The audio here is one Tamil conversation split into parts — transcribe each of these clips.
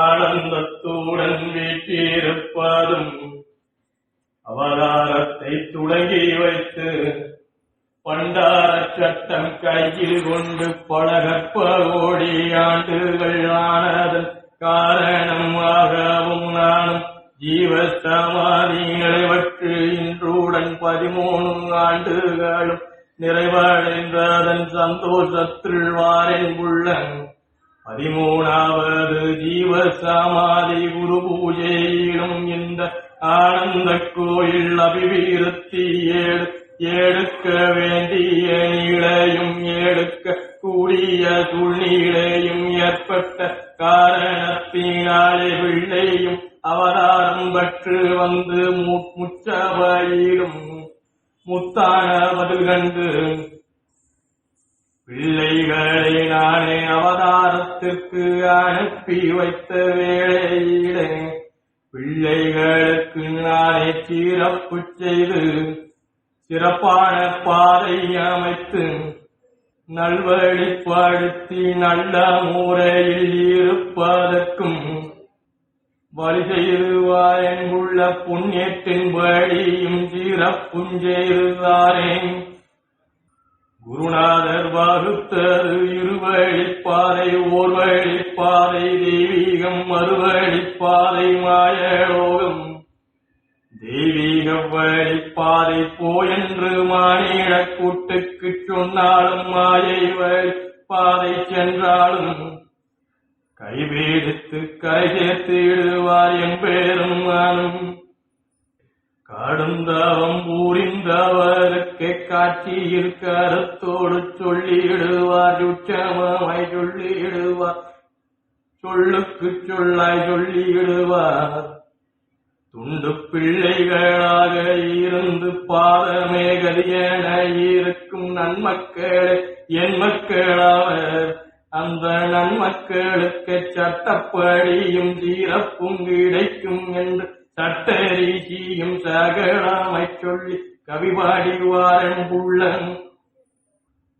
ஆனந்தத்துடன் வீட்டிருப்பதும் அவதாரத்தை தொடங்கி வைத்து பண்டார சட்டம் கையில் கொண்டு பழகற்ப கோடி ஆண்டுகள் ஆனதன் காரணமாகவும் நானும் ஜீவ சமாதிகளை வற்று இன்றுடன் பதிமூணு ஆண்டுகளும் நிறைவடைந்ததன் சந்தோஷத்தில் வாரின் உள்ளன் பதிமூணாவது ஜீவ சமாதி குரு பூஜையிலும் இந்த ஆனந்த கோயில் அபிவிருத்தி ஏழு எடுக்க வேண்டிய நீளையும் எடுக்க கூடிய சூழ்நிலையும் ஏற்பட்ட காரணத்தினாலே பிள்ளையும் அனுப்பி வைத்த வேளையிலே பிள்ளைகளுக்கு நானே சிறப்பு செய்து சிறப்பான பாதை அமைத்து நல்வழிப்படுத்தி நல்ல முறையில் இருப்பதற்கும் வழி செய்துவாரேன் உள்ள புண்ணியத்தின் வழியும் சிறப்பும் குருநாதர் வகுத்தது இருவழிப்பாதை ஓர்வழிப்பாதை தெய்வீகம் மறுவழிப்பாதை மாயலோகம். தெய்வீக வழிப்பாதை போயென்று மானிட கூட்டுக்கு சொன்னாலும் மாயை வழிப்பாதை சென்றாலும் கைவேடித்து சேர்த்து இடுவார் என் பேரும் நானும் கடுந்தவம் பூரிந்தவருக்கு காட்சியில் கருத்தோடு சொல்லிடுவார் உச்சமாய் சொல்லிடுவார். சொல்லுக்கு சொல்லாய் சொல்லிடுவார். துண்டு பிள்ளைகளாக இருந்து பாதமே கரியன இருக்கும் நன்மக்களே என் மக்களாவர். அந்த நன்மக்களுக்கு சட்டப்படியும் சீரப்பும் கிடைக்கும் என்று சட்டரீசியும் சகலாமை சொல்லி கவிபாடிவாரன் புள்ளன்.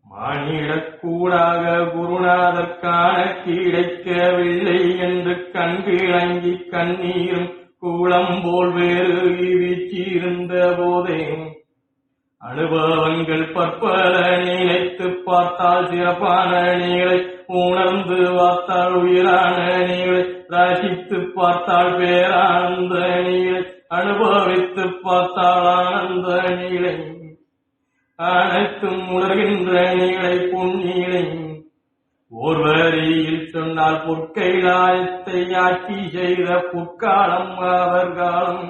மானிடக்கூடாக குருநாதர் கிடைக்கவில்லை என்று கண்கிழங்கி கண்ணீரும் கூளம் போல் வேறு வீச்சிருந்த போதே. அனுபவங்கள் பற்பல நினைத்து பார்த்தால் சிறப்பான நீளை உணர்ந்து பார்த்தாள் உயிரான நீளை ராசித்து பார்த்தாள் பேரானந்த நீளை அனுபவித்து பார்த்தாள் ஆனந்த நீளை அனைத்தும் உணர்கின்ற நீளை புன்னீளை ஓர் வரியில் சொன்னால் பொற்கைலாயத்தை ஆட்சி செய்த பொற்காலம் அவர் காலம்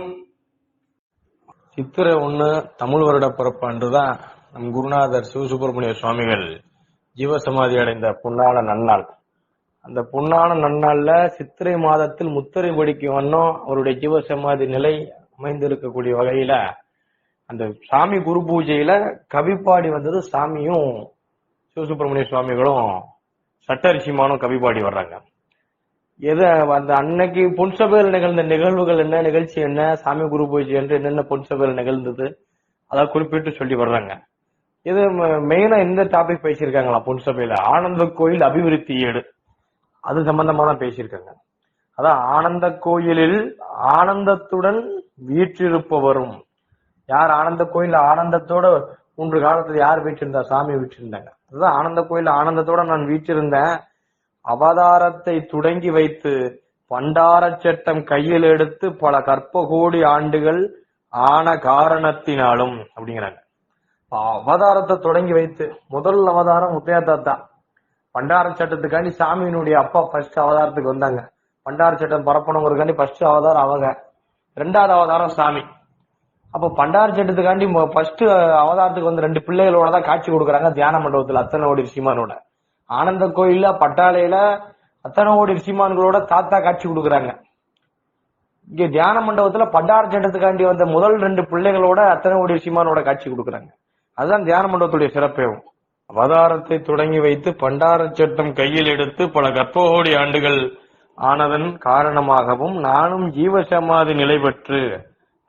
சித்திரை ஒண்ணு தமிழ் வருட பிறப்பு அன்றுதான் நம் குருநாதர் சிவசுப்பிரமணிய சுவாமிகள் ஜீவசமாதி அடைந்த புண்ணான நன்னாள். அந்த புண்ணான நன்னாள்ல சித்திரை மாதத்தில் முத்திரை படிக்கும் வண்ணம் அவருடைய ஜீவசமாதி நிலை அமைந்திருக்கக்கூடிய வகையில அந்த சாமி குரு பூஜையில கவிப்பாடி வந்தது சாமியும் சிவசுப்பிரமணிய சுவாமிகளும் சட்டரிசிமானும் கவிப்பாடி வர்றாங்க. எது அந்த அன்னைக்கு பொன்சபையில் நிகழ்ந்த நிகழ்வுகள் என்ன நிகழ்ச்சி என்ன சாமி குரு பூஜை என்று என்னென்ன பொன்சபையில் நிகழ்ந்தது அதான் குறிப்பிட்டு சொல்லி வர்றாங்க. இது மெயினா எந்த டாபிக் பேசியிருக்காங்களா பொன்சபையில ஆனந்த கோயில் அபிவிருத்தி ஏடு. அது சம்பந்தமான பேசியிருக்காங்க. அதான் ஆனந்த கோயிலில் ஆனந்தத்துடன் வீற்றிருப்பவரும். யார் ஆனந்த கோயில் ஆனந்தத்தோட மூன்று காலத்துல யார் வீற்றிருந்தா சாமி வீற்றிருந்தாங்க. அதுதான் ஆனந்த கோயில் ஆனந்தத்தோட நான் வீற்றிருந்தேன். அவதாரத்தை தொடங்கி வைத்து பண்டார சட்டம் கையில் எடுத்து பல கற்ப கோடி ஆண்டுகள் ஆன காரணத்தினாலும் அப்படிங்கிறாங்க. அவதாரத்தை தொடங்கி வைத்து முதல் அவதாரம் முத்தையா தாத்தா பண்டார சட்டத்துக்காண்டி சாமியினுடைய அப்பா ஃபர்ஸ்ட் அவதாரத்துக்கு வந்தாங்க. பண்டார சட்டம் பரப்பணுங்கிறதுக்காண்டி ஃபர்ஸ்ட் அவதாரம் அவங்க. ரெண்டாவது அவதாரம் சாமி. அப்ப பண்டார சட்டத்துக்காண்டி ஃபர்ஸ்ட் அவதாரத்துக்கு வந்து ரெண்டு பிள்ளைகளோட தான் காட்சி கொடுக்குறாங்க தியான மண்டபத்தில் அத்தனோடி சீமானோட. ஆனந்த கோயில்ல பட்டாளையில அத்தனோடி சீமான்களோட தாத்தா காட்சி கொடுக்குறாங்க. இங்க தியான மண்டபத்துல பண்டார சட்டத்துக்காண்டி வந்த முதல் ரெண்டு பிள்ளைகளோட அத்தனோடி சீமானோட காட்சி கொடுக்குறாங்க. அதுதான் தியான மண்டபத்துடைய சிறப்பேவும் அவதாரத்தை தொடங்கி வைத்து பண்டார சட்டம் கையில் எடுத்து பல கற்பகோடி ஆண்டுகள் ஆனதன் காரணமாகவும் நானும் ஜீவசமாதி நிலை பெற்று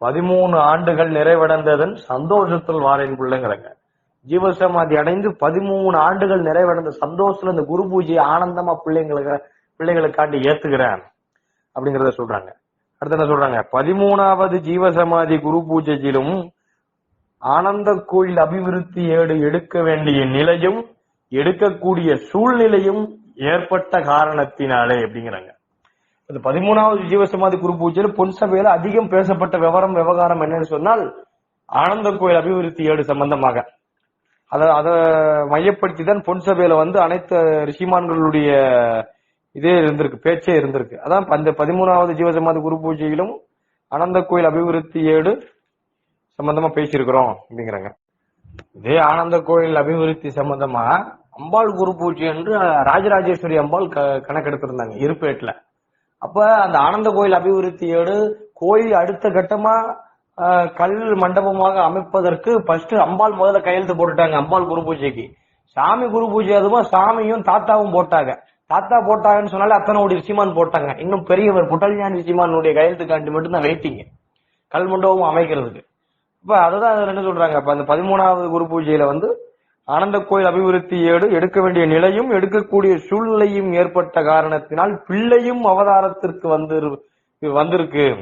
பதிமூணு ஆண்டுகள் நிறைவடைந்ததன் சந்தோஷத்தில் வாரேன் பிள்ளைங்கிறங்க. ஜீவசமாதி அடைந்து பதிமூணு ஆண்டுகள் நிறைவடைந்த சந்தோஷத்துல இந்த குரு பூஜையை ஆனந்தமா பிள்ளைங்களுக்கு பிள்ளைங்களுக்காண்டி ஏத்துக்கிறேன் அப்படிங்கறத சொல்றாங்க. அடுத்து என்ன சொல்றாங்க? பதிமூணாவது ஜீவசமாதி குரு பூஜையிலும் ஆனந்த கோயில் அபிவிருத்தி ஏடு எடுக்க வேண்டிய நிலையும் எடுக்கக்கூடிய சூழ்நிலையும் ஏற்பட்ட காரணத்தினாலே அப்படிங்கிறாங்க. இந்த பதிமூணாவது ஜீவசமாதி குரு பூஜையில் பொன் சபையில அதிகம் பேசப்பட்ட விவரம் விவகாரம் என்னன்னு சொன்னால் ஆனந்த கோயில் அபிவிருத்தி ஏடு சம்பந்தமாக. அதை அதை மையப்படுத்தி தான் பொன் சபையில வந்து அனைத்து ரிஷிமான்களுடைய இதே இருந்திருக்கு பேச்சே இருந்திருக்கு. அதான் அந்த பதிமூணாவது ஜீவசமாதி குரு பூஜையிலும் அனந்த கோயில் அபிவிருத்தி ஏடு சம்பந்தமா பேசியிருக்கிறோம் அப்படிங்கிறாங்க. இதே ஆனந்த கோயில் அபிவிருத்தி சம்பந்தமா அம்பாள் குரு பூஜை என்று ராஜராஜேஸ்வரி அம்பாள் க- கணக்கெடுத்திருந்தாங்க இருப்பேட்டில் அப்ப அந்த ஆனந்த கோயில் அபிவிருத்தியோடு கோயில் அடுத்த கட்டமா கல் மண்டபமாக அமைப்பதற்கு ஃபர்ஸ்ட் அம்பாள் முதல்ல கையெழுத்து போட்டுட்டாங்க அம்பாள் குரு பூஜைக்கு. சாமி குரு பூஜை அதுவும் சாமியும் தாத்தாவும் போட்டாங்க. தாத்தா போட்டாங்கன்னு சொன்னாலே அத்தனை ஒரு ரிஷிமான் போட்டாங்க. இன்னும் பெரியவர் புட்டல்ஞானி ரிஷிமானுடைய கையெழுத்துக்காண்டி மட்டும் தான் கல் மண்டபம் அமைக்கிறதுக்கு. இப்ப அதுதான் அதுல என்ன சொல்றாங்க? அப்ப அந்த பதிமூணாவது குரு பூஜையில வந்து ஆனந்த கோயில் அபிவிருத்தி ஏடு எடுக்க வேண்டிய நிலையும் எடுக்கக்கூடிய சூழ்நிலையும் ஏற்பட்ட காரணத்தினால் பிள்ளையும் அவதாரத்திற்கு வந்து வந்திருக்கு.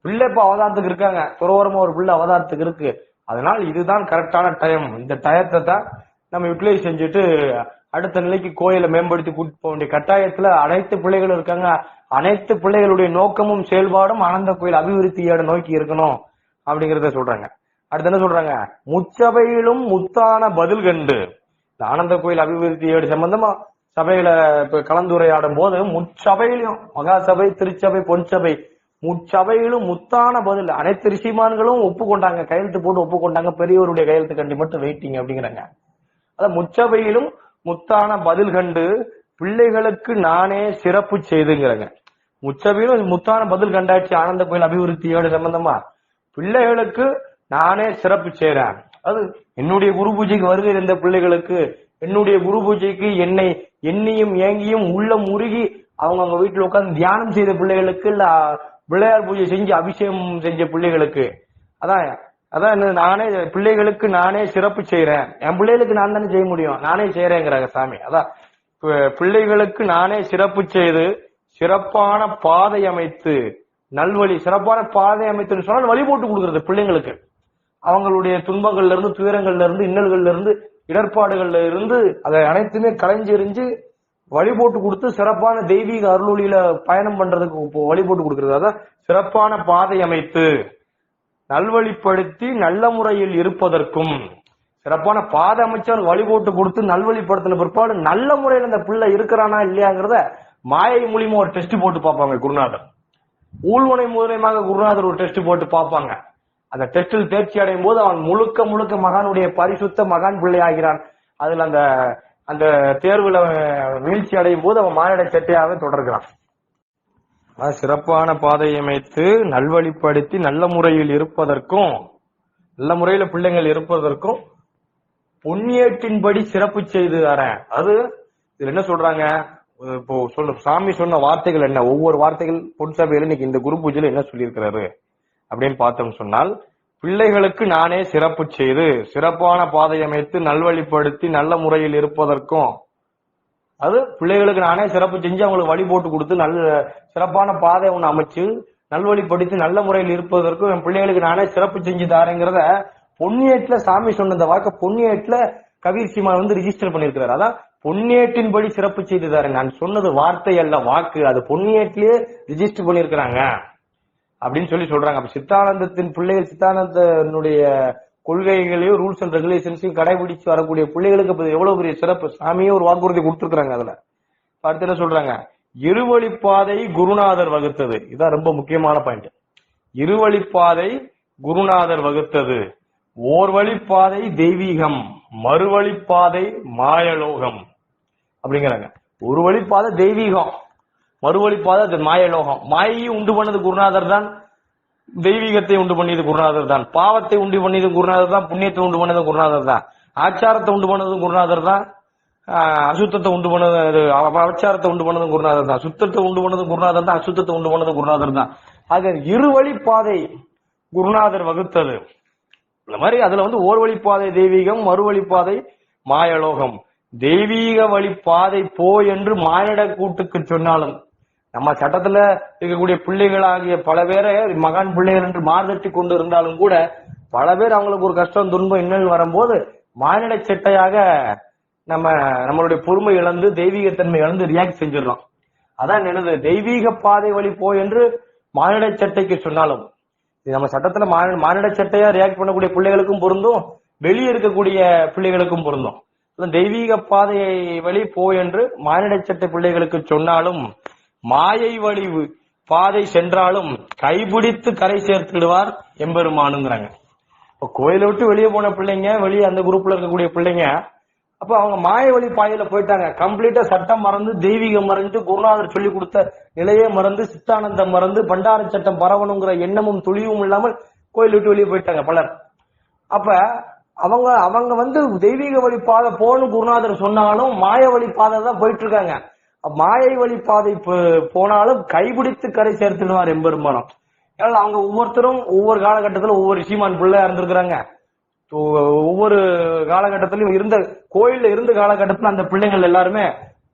பிள்ளை இப்ப அவதாரத்துக்கு இருக்காங்க. துறவரமா ஒரு பிள்ளை அவதாரத்துக்கு இருக்கு. அதனால் இதுதான் கரெக்டான டைம் இந்த டயத்தை தான் நம்ம யூட்டிலைஸ் செஞ்சுட்டு அடுத்த நிலைக்கு கோயிலை மேம்படுத்தி கூட்டிட்டு போக வேண்டிய கட்டாயத்துல அனைத்து பிள்ளைகளும் இருக்காங்க. அனைத்து பிள்ளைகளுடைய நோக்கமும் செயல்பாடும் ஆனந்த கோயில் அபிவிருத்தியோட நோக்கி இருக்கணும் அப்படிங்கறத சொல்றாங்க. அடுத்து என்ன சொல்றாங்க? முச்சபையிலும் முத்தான பதில் கண்டு. இந்த ஆனந்த கோயில் அபிவிருத்தி ஏடு சம்பந்தமா சபையில இப்ப கலந்துரையாடும் போது முச்சபையிலும் மகாசபை திருச்சபை பொன்சபை முச்சபையிலும் முத்தான பதில். அனைத்து ரிஷிமான்களும் ஒப்புக்கொண்டாங்க. கையெழுத்து போட்டு ஒப்புக்கொண்டாங்க. பெரியவருடைய கையெழுத்து கண்டி மட்டும் வெயிட்டிங் அப்படிங்கிறாங்க. அதான் முச்சபையிலும் முத்தான பதில் கண்டு பிள்ளைகளுக்கு நானே சிறப்பு செய்துங்கிறாங்க. முச்சபையிலும் முத்தான பதில் கண்டாச்சு. ஆனந்த கோயில் அபிவிருத்தியோடு சம்பந்தமா. பிள்ளைகளுக்கு நானே சிறப்பு செய்றேன். அது என்னுடைய குரு பூஜைக்கு வருகை இருந்த பிள்ளைகளுக்கு என்னுடைய குரு பூஜைக்கு என்னை எண்ணியும் ஏங்கியும் உள்ளம் முருகி அவங்க அவங்க வீட்டுல உட்காந்து தியானம் செய்த பிள்ளைகளுக்கு இல்ல பிள்ளையார் பூஜை செஞ்சு அபிஷேகம் செஞ்ச பிள்ளைகளுக்கு. அதான் அதான் என்ன, நானே பிள்ளைகளுக்கு நானே சிறப்பு செய்யறேன் என் பிள்ளைகளுக்கு நான் தானே செய்ய முடியும். நானே செய்யறேங்கிறாங்க சாமி. அதான் பிள்ளைகளுக்கு நானே சிறப்பு செய்து சிறப்பான பாதை அமைத்து நல்வழி சிறப்பான பாதை அமைத்துன்னு சொன்னால் வழி போட்டு கொடுக்கறது பிள்ளைங்களுக்கு. அவங்களுடைய துன்பங்கள்ல இருந்து துயரங்கள்ல இருந்து இன்னல்கள்ல இருந்து இடர்பாடுகள்ல இருந்து அதை அனைத்துமே களைஞ்செறிஞ்சு வழி போட்டு கொடுத்து சிறப்பான தெய்வீக அருளொலியில பயணம் பண்றதுக்கு வழிபோட்டு வழி போட்டு கொடுக்கறது அதான் சிறப்பான பாதை அமைத்து நல்வழிப்படுத்தி நல்ல முறையில் இருப்பதற்கும் சிறப்பான பாதை அமைச்சர் வழிபோட்டு கொடுத்து நல்வழிப்படுத்தின பிற்பாடு நல்ல முறையில் அந்த பிள்ளை இருக்கிறானா இல்லையாங்கிறத மாயை மூலியமா ஒரு டெஸ்ட் போட்டு பார்ப்பாங்க குருநாதர். ஊழ்வனை மூலியமாக குருநாதர் ஒரு டெஸ்ட் போட்டு பார்ப்பாங்க. அந்த டெஸ்டில் தேர்ச்சி அடையும் போது அவன் முழுக்க முழுக்க மகானுடைய பரிசுத்த மகான் பிள்ளை ஆகிறான் அதுல அந்த அந்த தேர்வுல அவன் வீழ்ச்சி அடையும் போது அவன் மானிட சட்டையாக தொடர்கிறான். சிறப்பான பாதை அமைத்து நல்வழிப்படுத்தி நல்ல முறையில் இருப்பதற்கும் நல்ல முறையில பிள்ளைங்கள் இருப்பதற்கும் புண்ணியத்தின்படி சிறப்பு செய்து தரேன். அது இதுல என்ன சொல்றாங்க? இப்போ சொல்ல சாமி சொன்ன வார்த்தைகள் என்ன? ஒவ்வொரு வார்த்தைகள் பொன் சபையில இன்னைக்கு இந்த குரு பூஜையில என்ன சொல்லியிருக்கிறாரு? அப்படின்னு பார்த்தோம் சொன்னால் பிள்ளைகளுக்கு நானே சிறப்பு செய்து சிறப்பான பாதை அமைத்து நல்வழிப்படுத்தி நல்ல முறையில் இருப்பதற்கும் அது பிள்ளைகளுக்கு நானே சிறப்பு செஞ்சு அவங்களுக்கு வழி போட்டு கொடுத்து நல்ல சிறப்பான பாதை ஒன்று அமைச்சு நல்வழிப்படுத்தி நல்ல முறையில் இருப்பதற்கும் என் பிள்ளைகளுக்கு நானே சிறப்பு செஞ்சு தாரேங்கிறத பொன்னியேட்டுல சாமி சொன்ன இந்த வாக்க பொன்னியேட்டுல கபீர் சீமான் வந்து ரிஜிஸ்டர் பண்ணிருக்கிறார் அதான் பொன்னியேட்டின்படி சிறப்பு செய்து தாரேன். நான் சொன்னது வார்த்தை அல்ல வாக்கு. அது பொன்னியேட்டிலேயே ரிஜிஸ்டர் பண்ணிருக்கிறாங்க அப்படின்னு சொல்லி சொல்றாங்க. அப்ப சித்தானந்தத்தின் பிள்ளைகள் சித்தானந்தனுடைய கொள்கைகளையும் ரூல்ஸ் அண்ட் ரெகுலேஷன்ஸையும் கடைபிடிச்சு வரக்கூடிய பிள்ளைகளுக்கு அப்ப எவ்வளவு பெரிய சிறப்பு? சாமியே ஒரு வாக்குறுதி கொடுத்துருக்காங்க அதுல. அடுத்து என்ன சொல்றாங்க? இருவழிப்பாதை குருநாதர் வகுத்தது. இதான் ரொம்ப முக்கியமான பாயிண்ட் இருவழிப்பாதை குருநாதர் வகுத்தது. ஓர் வழிப்பாதை தெய்வீகம் மறுவழிப்பாதை மாயலோகம் அப்படிங்கிறாங்க. ஒரு வழிப்பாதை தெய்வீகம். மறுவழிப்பாதை அது மாயலோகம். மாயையும் உண்டு பண்ணது குருநாதர் தான் தெய்வீகத்தை உண்டு பண்ணியது குருநாதர் தான் பாவத்தை உண்டு பண்ணியது குருநாதர் தான் புண்ணியத்தை உண்டு பண்ணது குருநாதர் தான் ஆச்சாரத்தை உண்டு பண்ணது குருநாதர் தான் அசுத்தத்தை உண்டு பண்ணது அது அவச்சாரத்தை உண்டு பண்ணது குருநாதர் தான் சுத்தத்தை உண்டு பண்ணது குருநாதர் தான் அசுத்தத்தை உண்டு பண்ணது குருநாதர் தான். ஆக இரு வழிப்பாதை குருநாதர் வகுத்தது. இந்த மாதிரி அதுல வந்து ஓர் வழிப்பாதை தெய்வீகம் மறுவழிப்பாதை மாயலோகம். தெய்வீக வழிப்பாதை போ என்று மானிட கூட்டுக்கு சொன்னாலும் நம்ம சட்டத்துல இருக்கக்கூடிய பிள்ளைகளாகிய பல பேரை மகான் பிள்ளைகள் என்று மார்தட்டி கொண்டு இருந்தாலும் கூட பல பேர் அவங்களுக்கு ஒரு கஷ்டம் துன்பம் இன்னல் வரும்போது மானிட சட்டையாக நம்ம நம்மளுடைய பொறுமை இழந்து தெய்வீகத்தன்மை இழந்து ரியாக்ட் செஞ்சிடறோம் அதான் என்னது? தெய்வீக பாதை வழி போ என்று மானிட சட்டைக்கு சொன்னாலும் இது நம்ம சட்டத்துல மானி- மானிட சட்டையா ரியாக்ட் பண்ணக்கூடிய பிள்ளைகளுக்கும் பொருந்தும் வெளியே இருக்கக்கூடிய பிள்ளைகளுக்கும் பொருந்தும். தெய்வீக பாதையை வழி போ என்று மானிட சட்டை பிள்ளைகளுக்கு சொன்னாலும் மாயை வழிவு பாதை சென்றாலும் கைபிடித்து கரை சேர்த்துடுவார் எம்பெருமானுங்கிறாங்க. இப்ப கோயிலை விட்டு வெளியே போன பிள்ளைங்க வெளியே அந்த குரூப்ல இருக்கக்கூடிய பிள்ளைங்க அப்ப அவங்க மாய வழி பாதையில போயிட்டாங்க. கம்ப்ளீட்டா சட்டம் மறந்து தெய்வீகம் மறந்து குருநாதர் சொல்லி கொடுத்த நிலையே மறந்து சித்தானந்தம் மறந்து பண்டார சட்டம் பரவணுங்கிற எண்ணமும் துளிவும் இல்லாமல் கோயில் விட்டு வெளியே போயிட்டாங்க பலர். அப்ப அவங்க அவங்க வந்து தெய்வீக வழி பாதை போகணும் குருநாதர் சொன்னாலும் மாய வழி பாதை தான் போயிட்டு இருக்காங்க. மாயை வழி பாதை போனாலும் கைபிடித்து கரை சேர்த்துடுவார் எம்பெருமானம். ஏன்னா அவங்க ஒவ்வொருத்தரும் ஒவ்வொரு காலகட்டத்துல ஒவ்வொரு சீமான் பிள்ளையா இருந்திருக்கிறாங்க. ஒவ்வொரு காலகட்டத்திலும் இருந்த கோயில்ல இருந்த காலகட்டத்துல அந்த பிள்ளைகள் எல்லாருமே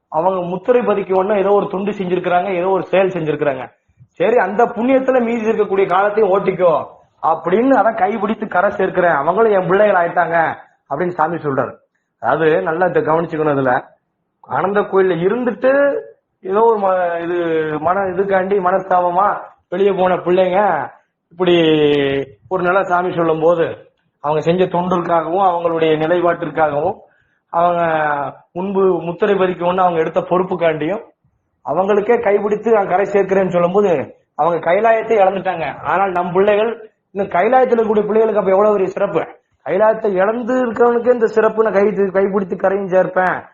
அவங்க முத்திரை பதிக்க ஒண்ணு ஏதோ ஒரு துண்டு செஞ்சிருக்கிறாங்க ஏதோ ஒரு செயல் செஞ்சிருக்கிறாங்க. சரி அந்த புண்ணியத்துல மீதி இருக்கக்கூடிய காலத்தையும் ஓட்டிக்கோ. அப்படின்னு அதான் கைபிடித்து கரை சேர்க்கிறேன். அவங்களும் என் பிள்ளைகள் ஆயிட்டாங்க அப்படின்னு சாமி சொல்றாரு. அதாவது நல்லா இதை கவனிச்சுக்கணும் இதுல. ஆனந்த கோயில்ல இருந்துட்டு ஏதோ ஒரு ம- இது மன இதுக்காண்டி மனஸ்தாபமா வெளியே போன பிள்ளைங்க இப்படி ஒரு நல்ல சாமி சொல்லும் போது அவங்க செஞ்ச தொண்டிற்காகவும் அவங்களுடைய நிலைப்பாட்டிற்காகவும் அவங்க முன்பு முத்திரை பதிக்கணும்னு அவங்க எடுத்த பொறுப்புக்காண்டியும் அவங்களுக்கே கைபிடித்து நான் கரை சேர்க்கிறேன்னு சொல்லும்போது அவங்க கைலாயத்தை இழந்துட்டாங்க. ஆனால் நம் பிள்ளைகள் இன்னும் கைலாயத்தில் இருக்கக்கூடிய பிள்ளைகளுக்கு அப்ப எவ்வளவு பெரிய சிறப்பு? கைலாயத்தை இழந்து இருக்கிறவனுக்கு இந்த சிறப்பு நான் கை கைபிடித்து கரையும் சேர்ப்பேன்.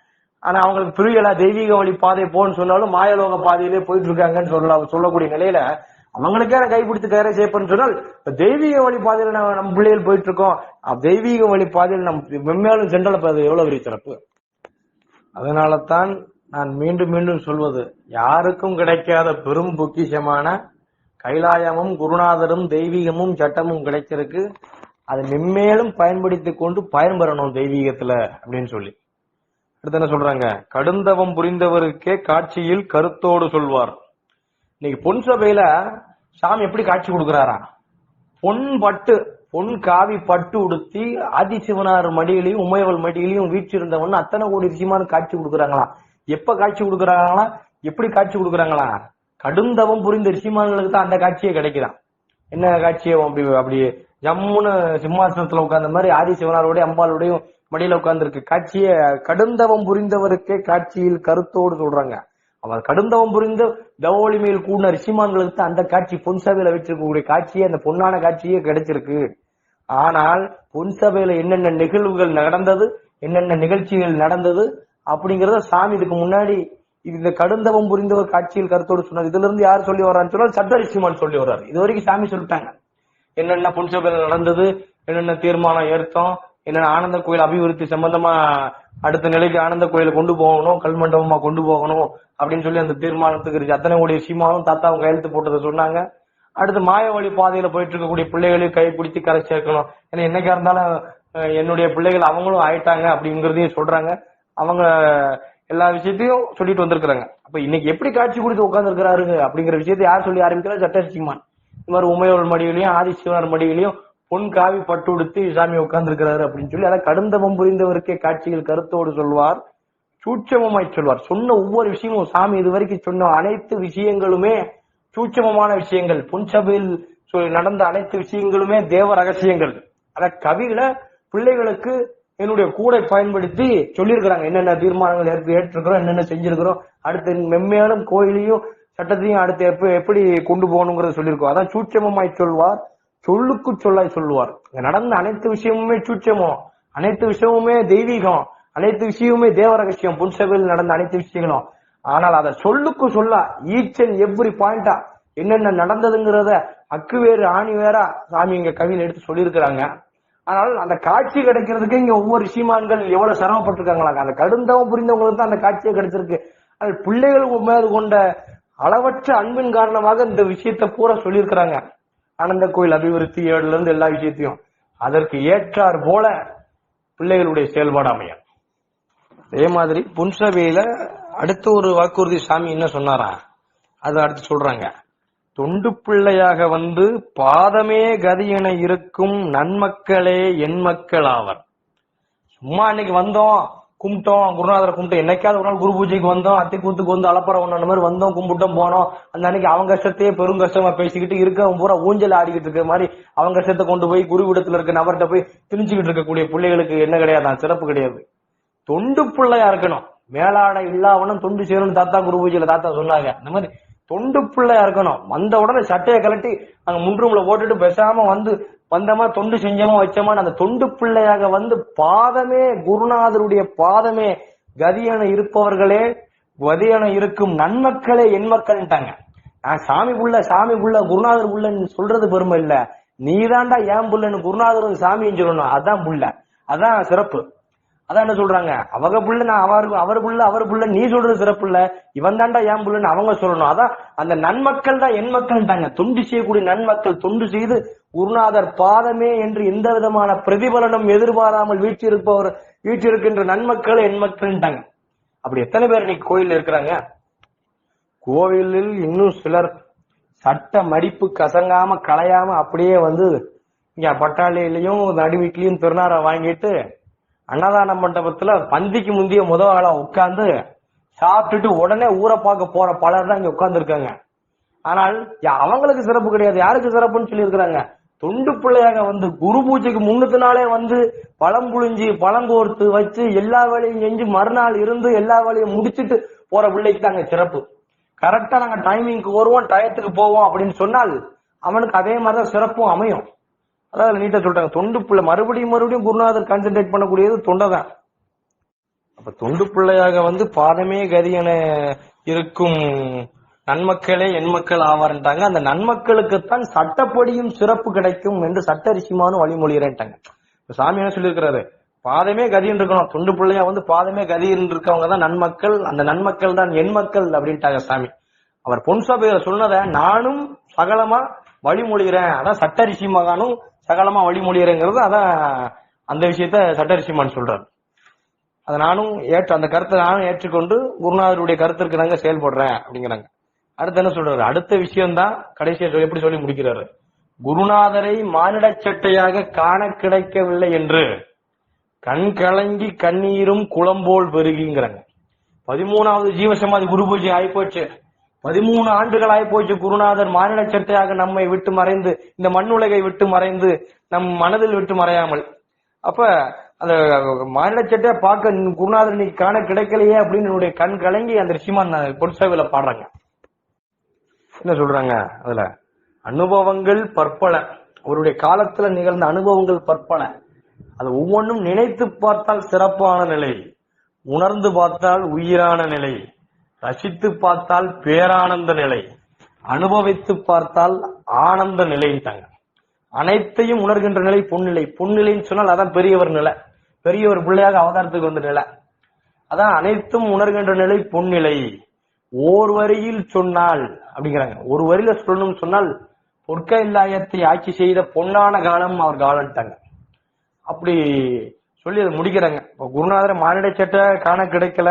ஆனா அவங்களுக்கு புரியல தெய்வீக வழி பாதை போன்னு சொன்னாலும் மாயலோக பாதையிலே போயிட்டு இருக்காங்கன்னு சொல்ல சொல்லக்கூடிய நிலையில அவங்களுக்கே நான் கைப்பிடித்து கரை சேர்ப்பேன்னு சொன்னால் இப்ப தெய்வீக வழி பாதையில நம்ம நம்ம பிள்ளைகள் போயிட்டு இருக்கோம் தெய்வீக வழி பாதையில் நம் மென்மேலும் சென்றல அது எவ்வளவு பெரிய சிறப்பு? அதனால தான் நான் மீண்டும் மீண்டும் சொல்வது யாருக்கும் கிடைக்காத பெரும் பொக்கிஷமான கைலாயமும் குருநாதரும் தெய்வீகமும் சட்டமும் கிடைச்சிருக்கு. அதை மென்மேலும் பயன்படுத்தி கொண்டு பயன்பெறணும் தெய்வீகத்துல அப்படின்னு சொல்லி. அடுத்து என்ன சொல்றாங்க? கடுந்தவம் புரிந்தவருக்கே காட்சியில் கருத்தோடு சொல்வார். இன்னைக்கு பொன் சபையில சாமி எப்படி காட்சி கொடுக்கிறாரா? பொன் பட்டு பொன் காவி பட்டு உடுத்தி ஆதிசிவனார் மடியிலையும் உமையவள் மடியிலையும் வீற்றிருந்தவன் அத்தனை கோடி ரிஷிமான காட்சி கொடுக்குறாங்களா? எப்ப காட்சி கொடுக்குறாங்களா? எப்படி காட்சி கொடுக்குறாங்களா? கடுந்தவம் புரிந்த ரிஷிமான்களுக்கு தான் அந்த காட்சியே கிடைக்கிறான் என்ன காட்சியை அப்படி அப்படி ஜம்முன்னு சிம்மாசனத்துல உட்கார்ந்த மாதிரி ஆதிசிவனாரோடய அம்பாளுடையும் மடியில உட்கார்ந்துருக்கு. காட்சியை கடுந்தவம் புரிந்தவருக்கே காட்சியில் கருத்தோடு சொல்றாங்க. அவர் கடுந்தவம் புரிந்த தவோலிமையில் கூடின ரிஷிமான்களுக்கு தான் அந்த காட்சி பொன் சபையில வச்சிருக்கக்கூடிய காட்சியே அந்த பொன்னான காட்சியே கிடைச்சிருக்கு. ஆனால் பொன் சபையில என்னென்ன நிகழ்வுகள் நடந்தது என்னென்ன நிகழ்ச்சிகள் நடந்தது அப்படிங்கறத சாமி இதுக்கு முன்னாடி இது இந்த கடுந்தவம் புரிந்தவர் காட்சியில் கருத்தோடு சொன்னார். இதுல இருந்து யார் சொல்லி வர்றான்னு சொன்னால் சட்ட ரிஷிமான் சொல்லி வர்றாரு. இது வரைக்கும் சாமி சொல்லிட்டாங்க. என்னென்ன பொன் சபையில நடந்தது என்னென்ன தீர்மானம் ஏற்றம் என்னென்ன ஆனந்த கோயில் அபிவிருத்தி சம்பந்தமா அடுத்த நிலைக்கு ஆனந்த கோயில கொண்டு போகணும் கல்மண்டபமா கொண்டு போகணும் அப்படின்னு சொல்லி அந்த தீர்மானத்துக்கு இருக்கு. அத்தனை கோடி சீமாவும் தாத்தாவும் கையெழுத்து போட்டதை சொன்னாங்க. அடுத்து மாய வழி பாதையில போயிட்டு இருக்கக்கூடிய பிள்ளைகளையும் கை பிடிச்சி கரை சேர்க்கணும். ஏன்னா என்னைக்கா இருந்தாலும் என்னுடைய பிள்ளைகள் அவங்களும் ஆயிட்டாங்க அப்படிங்கறதையும் சொல்றாங்க. அவங்க எல்லா விஷயத்தையும் சொல்லிட்டு வந்திருக்கிறாங்க. அப்ப இன்னைக்கு எப்படி காட்சி கொடுத்து உட்கார்ந்து அப்படிங்கிற விஷயத்தை யார் சொல்லி ஆரம்பிக்கிறா? ஜட்டர் சீமான். இந்த மாதிரி உமையோர் மடியிலையும் ஆதிசிவனார் மடியிலையும் பொன் காவி பட்டு உடுத்தி சாமி உட்கார்ந்துருக்கிறாரு அப்படின்னு சொல்லி அதான் கடந்தமம் புரிந்தவருக்கே காட்சியில் கருத்தோடு சொல்வார் சூட்சமமாய் சொல்வார். சொன்ன ஒவ்வொரு விஷயமும் சாமி இது வரைக்கும் சொன்ன அனைத்து விஷயங்களுமே சூட்சமமான விஷயங்கள். புன்சபையில் சொ- நடந்த அனைத்து விஷயங்களுமே தேவ ரகசியங்கள். அத கவிகளை பிள்ளைகளுக்கு என்னுடைய கூடை பயன்படுத்தி சொல்லியிருக்கிறாங்க. என்னென்ன தீர்மானங்கள் ஏற்ப ஏற்றிருக்கிறோம் என்னென்ன செஞ்சிருக்கிறோம் அடுத்து மென்மேலும் கோயிலையும் சட்டத்தையும் அடுத்து எப்ப எப்படி கொண்டு போகணுங்கிறத சொல்லியிருக்கோம். அதான் சூட்சமமாய் சொல்வார். சொல்லுக்கு சொல்லாய் சொல்லுவார். நடந்த அனைத்து விஷயமுமே சூட்சமோ அனைத்து விஷயமுமே தெய்வீகம் அனைத்து விஷயமுமே தேவரகசியம் புன்சபையில் நடந்த அனைத்து விஷயங்களும் ஆனால் அதை சொல்லுக்கு சொல்ல ஈச் அண்ட் எவ்ரி பாயிண்டா என்னென்ன நடந்ததுங்கிறத அக்கு வேறு ஆணி வேறா சாமி இங்க கவியில் எடுத்து சொல்லியிருக்கிறாங்க. ஆனால் அந்த காட்சி கிடைக்கிறதுக்கு இங்க ஒவ்வொரு சீமான்கள் எவ்வளவு சிரமப்பட்டிருக்காங்களா? அந்த கடுந்தவம் புரிந்தவங்களுக்கு தான் அந்த காட்சியை கிடைச்சிருக்கு. அது பிள்ளைகள் மேல் கொண்ட அளவற்ற அன்பின் காரணமாக இந்த விஷயத்தை பூரா சொல்லியிருக்கிறாங்க. ஆனந்த கோயில் அபிவிருத்தி ஏழுல இருந்து எல்லா விஷயத்தையும். அதற்கு ஏற்றார் போல பிள்ளைகளுடைய செயல்பாடு அமையும். அதே மாதிரி புன்சபையில அடுத்த ஒரு வாக்குறுதி சாமி என்ன சொன்னாரா? அது அடுத்து சொல்றாங்க. தொண்டு பிள்ளையாக வந்து பாதமே கதியென இருக்கும் நன்மக்களே என் மக்கள் ஆவர். சும்மா அன்னைக்கு வந்தோம் கும்பிட்டோம் குருநாதரை கும்பிட்டோம். என்னைக்காவது ஒரு நாள் குரு பூஜைக்கு வந்தோம் அத்தி கூத்துக்கு வந்து அலப்பற ஒண்ணு அந்த மாதிரி வந்தோம் கும்பிட்டோம் போனோம். அந்த அன்னைக்கு அவங்க கஷ்டத்தையே பெரும் கஷ்டமா பேசிக்கிட்டு இருக்க பூரா ஊஞ்சல் ஆடிக்கிட்டு இருக்க மாதிரி அவங்க கஷ்டத்தை கொண்டு போய் குருவிடத்துல இருக்க நபர்கிட்ட போய் திணிச்சுக்கிட்டு இருக்கக்கூடிய பிள்ளைகளுக்கு என்ன கிடையாது சிறப்பு கிடையாது. தொண்டு பிள்ளையா இருக்கணும்? மேலாடை இல்லாவனும் தொண்டு சேரும் தாத்தா குரு பூஜையில தாத்தா சொன்னாங்க. இந்த மாதிரி தொண்டு பிள்ளையா இருக்கணும்? வந்த உடனே சட்டையை கலட்டி அங்க முன்ரூம்ல போட்டுட்டு பேசாம வந்து வந்தமா தொண்டு செஞ்சோமா வச்சமா அந்த தொண்டு பிள்ளையாக வந்து பாதமே குருநாதருடைய பாதமே கதியன இருப்பவர்களே கதியன இருக்கும் நன்மக்களே என் மக்கள்ட்டாங்க நான் சாமி புள்ள சாமி புள்ள குருநாதர் புள்ளன்னு சொல்றது பெருமை இல்ல. நீதான்டா ஏன் புள்ளன்னு குருநாதர் சாமின்னு சொல்லணும். அதான் புள்ள. அதான் சிறப்பு. அதான் என்ன சொல்றாங்க? அவங்க புள்ள நான் அவர் அவர் புள்ள அவர் புள்ள நீ சொல்றது சிறப்பு இல்ல. இவன் தாண்டா ஏன் புள்ளன்னு அவங்க சொல்லணும். அதான் அந்த நன்மக்கள் தான் என் மக்கள்ட்டாங்க தொண்டு செய்யக்கூடிய நன்மக்கள் தொண்டு செய்து குருநாதர் பாதமே என்று எந்த விதமான பிரதிபலனும் எதிர்பாராமல் வீற்றிருப்பவர் வீற்றிருக்கின்ற நன்மக்கள் என் மக்கள்ட்டாங்க அப்படி எத்தனை பேர் இன்னைக்கு கோயில் இருக்கிறாங்க? கோவிலில் இன்னும் சிலர் சட்ட மடிப்பு கசங்காம களையாம அப்படியே வந்து இங்க பட்டாளியிலையும் நடுவீட்லயும் திருநாரை வாங்கிட்டு அன்னதான மண்டபத்துல பந்திக்கு முந்தைய முத ஆளா உட்கார்ந்து சாப்பிட்டுட்டு உடனே ஊரை பார்க்க போற பலர் தான் இங்க உட்கார்ந்து இருக்காங்க ஆனால் அவங்களுக்கு சிறப்பு கிடையாது. யாருக்கு சிறப்புன்னு சொல்லி இருக்கிறாங்க தொண்டு பிள்ளையாக வந்து குரு பூஜைக்கு முன்னத்து நாளே வந்து பழம் புழிஞ்சு பழம் கோர்த்து வச்சு எல்லா வேலையும் செஞ்சு மறுநாள் இருந்து எல்லா வேலையும் முடிச்சிட்டு போற பிள்ளைக்கு தாங்க சிறப்பு. கரெக்டா நாங்க டைமிங்க்கு வருவோம் டயத்துக்கு போவோம் அப்படின்னு சொன்னால் அவனுக்கு அதே மாதிரிதான் சிறப்பும் அமையும். அதாவது நீட்டா சொல்றாங்க தொண்டு பிள்ளை மறுபடியும் மறுபடியும் குருநாதர் கான்சென்ட்ரேட் பண்ணக்கூடியது தொண்டை தான் அப்ப தொண்டு பிள்ளையாக வந்து பாதமே கதி என இருக்கும் நன்மக்களே என் மக்கள் ஆவார்ன்ட்டாங்க. அந்த நன்மக்களுக்குத்தான் சட்டப்படியும் சிறப்பு கிடைக்கும் என்று சட்ட ரிஷிமானு வழிமொழிகிறேன்ட்டாங்க இப்ப சாமி என்ன சொல்லியிருக்கிறாரு? பாதமே கதின்னு இருக்கணும். தொண்டு பிள்ளையா வந்து பாதமே கதின்னு இருக்கவங்க தான் நன்மக்கள். அந்த நன்மக்கள் தான் என் மக்கள் அப்படின்ட்டாங்க சாமி. அவர் பொன்சபையில சொன்னதை நானும் சகலமா வழிமொழிகிறேன் அதான் சட்ட ரிஷி மகானும் சகலமா வழிமொழியறங்கிறது அதான் அந்த விஷயத்த சட்டரிசிமான் சொல்றாரு. அதை நானும் ஏற்று அந்த கருத்தை நானும் ஏற்றுக்கொண்டு குருநாதருடைய கருத்திற்கு நாங்க செயல்படுறேன் அப்படிங்கிறாங்க. அடுத்து என்ன சொல்றாரு? அடுத்த விஷயம் தான் எப்படி சொல்லி முடிக்கிறாரு? குருநாதரை மானிடச் சட்டையாக காண கிடைக்கவில்லை என்று கண் கலங்கி கண்ணீரும் குளம்போல் பெருகிங்கிறாங்க. பதிமூணாவது ஜீவசமாதி குரு பூஜை ஆயிப்போச்சு. பதிமூணு ஆண்டுகளாய் போச்சு குருநாதர் மாநில சட்டையாக நம்மை விட்டு மறைந்து இந்த மண்ணுலகை விட்டு மறைந்து நம் மனதில் விட்டு மறையாமல். அப்ப அந்த மாநில சட்டையை பார்க்க குருநாதர் இன்னைக்கு காண கிடைக்கலையே அப்படின்னு என்னுடைய கண் கலங்கி அந்த ரிஷிமான் பொற்சேவையில பாடுறாங்க. என்ன சொல்றாங்க அதுல? அனுபவங்கள் பற்பல. அவருடைய காலத்துல நிகழ்ந்த அனுபவங்கள் பற்பல. அது ஒவ்வொன்றும் நினைத்து பார்த்தால் சிறப்பான நிலை உணர்ந்து பார்த்தால் உயிரான நிலை. ரசித்து பார்த்தால் பேரானந்த நிலை அனுபவித்து பார்த்தால் ஆனந்த நிலைன்ட்டாங்க அனைத்தையும் உணர்கின்ற நிலை பொன்னிலை. பொன்னிலைன்னு சொன்னால் அதான் பெரியவர் நிலை. பெரியவர் பிள்ளையாக அவதாரத்துக்கு வந்த நிலை. அதான் அனைத்தும் உணர்கின்ற நிலை பொன்னிலை. ஓர் வரியில் சொன்னால் அப்படிங்கிறாங்க. ஒரு வரியில சொல்லணும்னு சொன்னால் பொற்க இல்லாயத்தை ஆட்சி செய்த பொன்னான காலம் அவர் காலன்ட்டாங்க. அப்படி சொல்லி அதை முடிக்கிறாங்க. குருநாதர் மானிட சட்டை காண கிடைக்கல.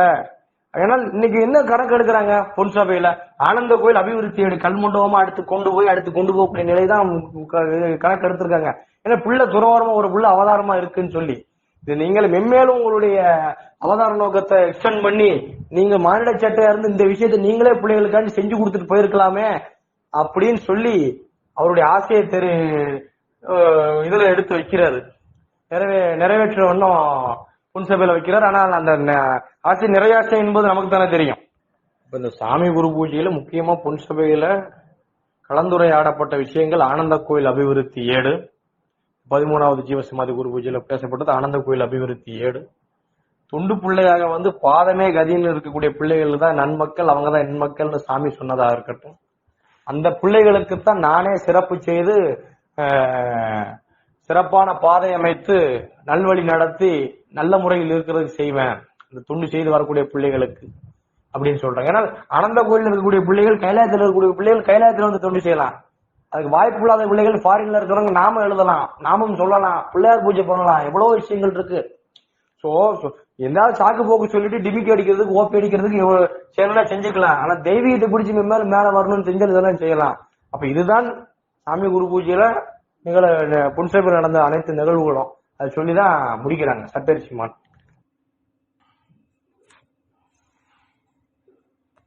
ஆனால் இன்னைக்கு என்ன கணக்கு எடுக்கிறாங்க? பொன் சபையில ஆனந்த கோயில் அபிவிருத்தி எடு கல்மண்டபமா அடுத்து கொண்டு போய் அடுத்து கொண்டு போகக்கூடிய நிலைதான் க- கணக்கு எடுத்திருக்காங்க. ஏன்னா புள்ள துறவரமா ஒரு புள்ள அவதாரமா இருக்குன்னு சொல்லி. இது நீங்கள் மென்மேலும் உங்களுடைய அவதார நோக்கத்தை எக்ஸ்டெண்ட் பண்ணி நீங்க மாநில சட்டையா இருந்து இந்த விஷயத்தை நீங்களே பிள்ளைகளுக்காண்டி செஞ்சு கொடுத்துட்டு போயிருக்கலாமே அப்படின்னு சொல்லி அவருடைய ஆசையை தெரு இதுல எடுத்து வைக்கிறாரு. நிறைவே நிறைவேற்ற ஒன்னும் புன்சபையில வைக்கிறார். ஆனால் அந்த ந- ஆசை நிறையாசை என்பது நமக்கு தானே தெரியும். இப்ப இந்த சாமி குரு பூஜையில முக்கியமா புன்சபையில கலந்துரையாடப்பட்ட விஷயங்கள் ஆனந்த கோயில் அபிவிருத்தி ஏடு. பதிமூணாவது ஜீவசமாதி குரு பூஜையில பேசப்பட்டது ஆனந்த கோயில் அபிவிருத்தி ஏடு. துண்டு பிள்ளையாக வந்து பாதமே கதின்னு இருக்கக்கூடிய பிள்ளைகள் தான் நன்மக்கள் அவங்க தான் நன்மக்கள்னு சாமி சொன்னதா இருக்கட்டும். அந்த பிள்ளைகளுக்கு தான் நானே சிறப்பு செய்து சிறப்பான பாதை அமைத்து நல்வழி நடத்தி நல்ல முறையில் இருக்கிறதுக்கு செய்வேன். இந்த துண்டு செய்து வரக்கூடிய பிள்ளைகளுக்கு அப்படின்னு சொல்றாங்க. ஏன்னா அனந்த கோயிலில் இருக்கக்கூடிய பிள்ளைகள் கைலாயத்தில் இருக்கக்கூடிய பிள்ளைகள் கைலாயத்தில் வந்து தொண்டு செய்யலாம். அதுக்கு வாய்ப்பு இல்லாத பிள்ளைகள் ஃபாரின்ல இருக்கிறவங்க நாம எழுதலாம். நாமும் சொல்லலாம். பிள்ளையார் பூஜை பண்ணலாம். எவ்வளவு விஷயங்கள் இருக்கு. ஸோ எந்தாவது சாக்கு போக்கு சொல்லிட்டு டிமிக்கி அடிக்கிறதுக்கு ஓப்பி அடிக்கிறதுக்கு சேனலா செஞ்சுக்கலாம். ஆனா தெய்வீகத்தை பிடிச்சி மேல மேல வரணும்னு செஞ்சது இதெல்லாம் செய்யலாம். அப்ப இதுதான் சாமி குரு பூஜையில நிகழ புன்செய்வு நடந்த அனைத்து நிகழ்வுகளும் அதை சொல்லிதான் முடிக்கிறாங்க. சட்டரிசிமான்